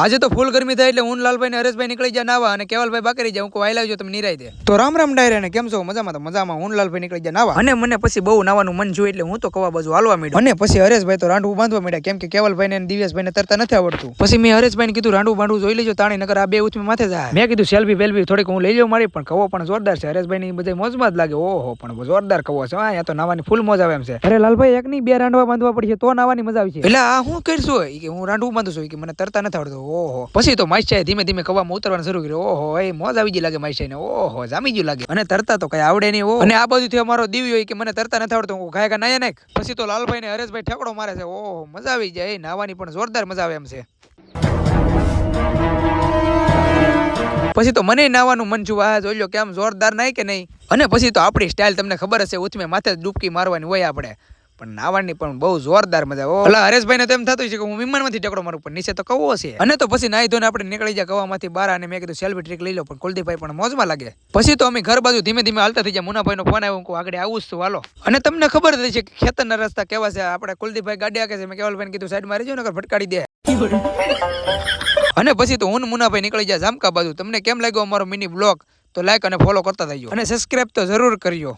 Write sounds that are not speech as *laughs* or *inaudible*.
આજે તો ફૂલ ગરમી થાય એટલે હું લાલભાઈ ને હરેશભાઈ નીકળી જાય નાવા અને કેવલભાઈ બાકરી જાય હું કોઈ લાવજો તમે નિરાય દે. તો રામ રામ ડાયરે ને કેમ છો? મજામાં તો? મજામાં. હું લાલભાઈ નીકળી જાય નાવા. અને મને પછી બહુ નાવાનું મન જોયું એટલે હું તો કવા બાજુ હાલવા માંડ્યો. અને પછી હરેશભાઈ તો રાંડવું બાંધવા માંડ્યા. કેમ કે કેવલભાઈ ને દિવ્યાસભાઈ ને તરતા નથી આવડતું. પછી મેં હરેશભાઈ ને કીધું રાંડવું બાંધવું જોઈ લેજો તાણી નગર આ બે ઉથમી માથે જાય. મેં કીધું સેલ્ફી બેલ્ફી થોડીક હું લઈ જાઉં મારી પણ કવો પણ જોરદાર છે. હરેશભાઈ ની બધા મોજમાં જ લાગે. ઓહો પણ જોરદાર કવો છે. હા અહીંયા તો નાવાની ફૂલ મોજ આવે એમ છે. અરે લાલભાઈ એક ની બે રાંડવા બાંધવા પડશે તો નાવાની મજા આવી છે એટલે આ હું કરશું? કે હું રાંડવું બાંધું છું કે મને તરતા નથી આવડતું. ઓહો. પછી તો માઈશાએ ધીમે ધીમે કવામાં ઉતરવાનું શરૂ કર્યું. ઓહો એ મોજ આવી ગઈ લાગે માઈશાને ઓહો જામી ગયું લાગે. અને તરતા તો કઈ આવડે નહીં ઓહો. અને આ બધું અમારો દિવ્ય હોય કે મને તરતા નથી આવડતું હું ગાય નાયા નાખ. પછી તો લાલભાઈ ને હરેશભાઈ ઠેકડો મારે છે. ઓહો મજા આવી જાય. એ નાવાની પણ જોરદાર મજા આવે એમ છે. પછી તો મને નાવાનું મન છું. આ જોઈ લો કેમ જોરદાર નાય કે નહીં. અને પછી તો આપણી સ્ટાઇલ તમને ખબર હશે ઉથમે માથે જ ડૂબકી મારવાની હોય આપણે. પણ નાવાની પણ બહુ જોરદાર મજા. ઓલા હરેશભાઈ ને તો એમ થતું છે કે હું વિમાનમાંથી ટકડો મારું પણ નીચે તો કવો છે અને તો પછી નાઈ ધોઈને આપણે નીકળી જાય કવામાંથી બહાર અને મેં કીધું સેલ્ફી ટ્રીક લઈ લો પણ કુલદીપભાઈ પણ મોજમાં લાગે. પછી તો અમે ઘર બાજુ ધીમે ધીમે હાલતા થઈ જાય મુનાભાઈનો ફોન આવ્યો હું આગળ આવું છું હાલો. અને તમને ખબર જ છે કે ખેતરના રસ્તા કેવા છે. આપણે કુલદીપભાઈ ગાડી આગે છે. મેં કેવલભાઈ કીધું સાઈડમાં રહેજો નગર ફટકાડી દે. *laughs* અને પછી તો હું મુનાભાઈ નીકળી જાય જામકા બાજુ. તમને કેમ લાગ્યો અમારો મિની બ્લોગ તો લાઈક અને ફોલો કરતા થઈજો અને સબસ્ક્રાઈબ તો જરૂર કરજો.